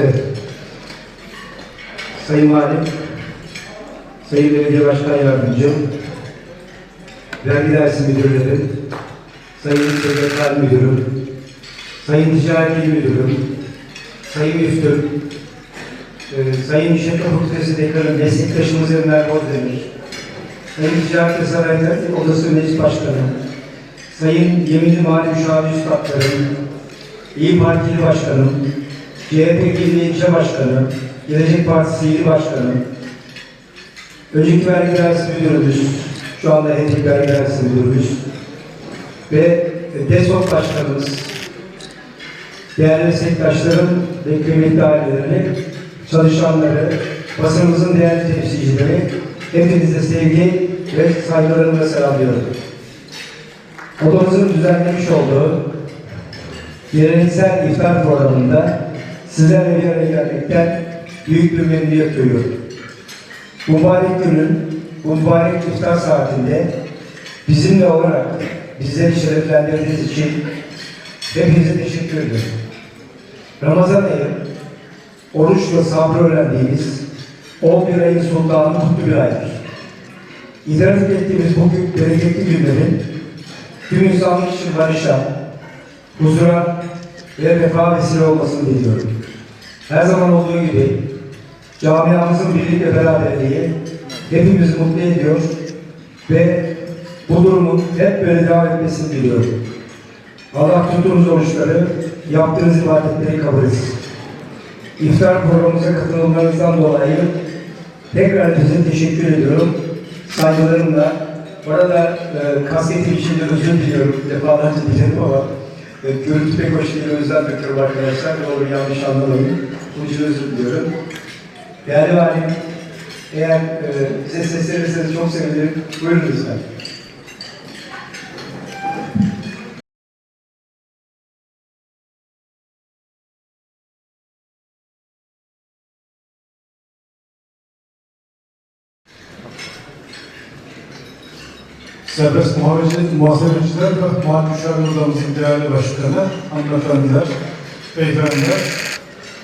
Evet. Sayın Valim, Sayın Belediye Başkan Yardımcım, Vergi Dairesi Müdürleri, Sayın Sekreter Müdürüm, Sayın Ticaret Müdürüm, Sayın Müftüm, e, Sayın İşletme Fakültesi Dekanı meslektaşımız Enver Bozdemir, Sayın Ticaret ve Sanayi Odası Meclis Başkanı, Sayın Yeminli Mali Müşavir Üstadlarım, İyi Partili Başkanım, CHP İl İlçe Başkanı, Gelecek Partisi İl Başkanı, Önceki Vergi Dairesi Müdürümüz, şu anda Etik Vergi Dairesi Müdürümüz ve DESOK Başkanımız, değerli meslektaşlarım ve kıymetli ailelerini, çalışanları, basınımızın değerli temsilcileri, hepinize sevgi ve saygılarımla selamlıyorum. Odamızın düzenlemiş olduğu geleneksel iftar programında sizlerle bir araya gelmekten büyük bir memnuniyet duyuyorum. Mübarek günün, mübarek iftar saatinde bizimle olarak bizleri şereflendirdiğiniz için hepinize teşekkür ederim. Ramazan ayı, oruç ve sabrı öğrendiğimiz 11 ayın sultanı mutlu bir aydır. İdrak ettiğimiz bu gün bereketli günlerin tüm insanlık için barışa, huzura ve refaha vesile olmasını diliyorum. Her zaman olduğu gibi camiamızın birlik ve beraberliği hepimizi mutlu ediyor ve bu durumun hep böyle devam etmesini diliyorum. Allah tuttuğunuz oruçları, yaptığınız ibadetleri kabul etsin. İftar programımıza katılımlarınızdan dolayı tekrar size teşekkür ediyorum. Saygılarımla. Bu arada e, kasketim için de özür diliyorum. Defalarca dilerim ama e, görüntü pek hoş değil. O yüzden bakıyorum arkadaşlar. Olur yanlış anlamayın. Bunun için özür diliyorum. Değerli valim, eğer e, bize seslenirseniz çok sevinirim. Buyurun lütfen. Serbest muhasebeci, muhasebeciler ve mali müşavir odamızın değerli başkanı, hanımefendiler, beyefendiler.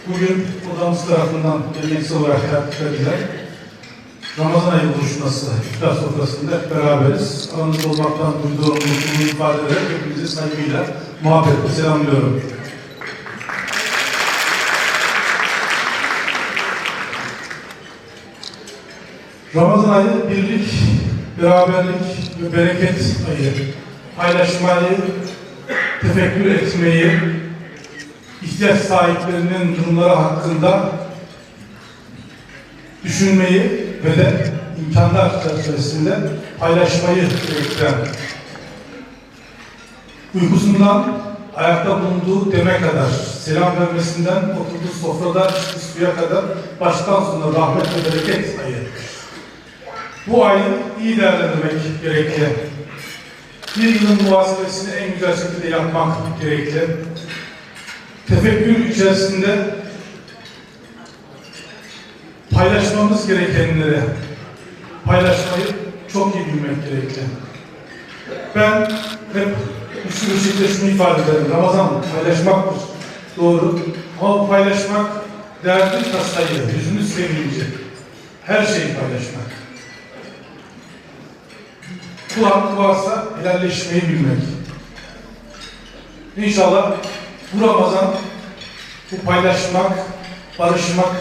Bugün odamız tarafından geleneksel olarak edilen Ramazan ayı buluşması iftar sofrasında beraberiz. Aranızda olmaktan duyduğum mutluluğu ifade ederek hepinizi saygıyla, muhabbetle selamlıyorum. Ramazan ayı birlik, beraberlik ve bereket ayı. Paylaşmayı, tefekkür etmeyi, ihtiyaç sahiplerinin durumları hakkında düşünmeyi ve de imkanlar çerçevesinde paylaşmayı gerektiren uykusundan ayakta bulunduğu deme kadar, selam vermesinden oturduğu sofrada suya kadar baştan sona rahmet ve bereket ayı. Bu ayı iyi değerlendirmek gerekli. Bir yılın muhasebesini en güzel şekilde yapmak gerekli. Tefekkür içerisinde paylaşmamız gerekenleri paylaşmayı çok iyi bilmek gerekli. Ben hep bir şekilde şunu ifade ederim. Ramazan paylaşmaktır. Doğru. Ama paylaşmak derdi tasayı, yüzünü sevinci. Her şeyi paylaşmak. Kul hakkı varsa helalleşmeyi bilmek. İnşallah bu Ramazan bu paylaşmak, barışmak,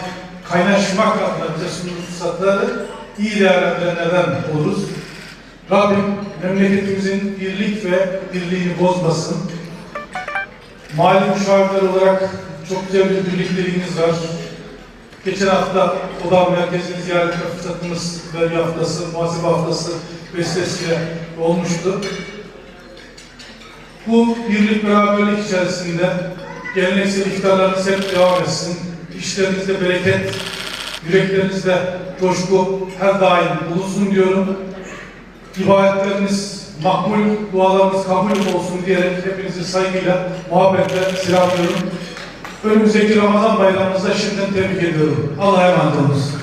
kaynaşmak adına bize sunduğu fırsatları iyi değerlendirenlerden oluruz. Rabbim memleketimizin birlik ve dirliğini bozmasın. Mali müşavirler olarak çok güzel bir birlikteliğiniz var. Geçen hafta Oda Merkezi'ni ziyaret etme fırsatımız vergi haftası, muhasebe haftası vesilesiyle olmuştu. Bu birlik beraberlik içerisinde geleneksel iftarlarınız hep devam etsin. İşlerinizde bereket, yüreklerinizde coşku her daim bulunsun diyorum. İbadetleriniz makbul, dualarınız kabul olsun diyerek hepinizi saygıyla, muhabbetle selamlıyorum. Önümüzdeki Ramazan bayramınızda şimdiden tebrik ediyorum. Allah'a emanet olunuz.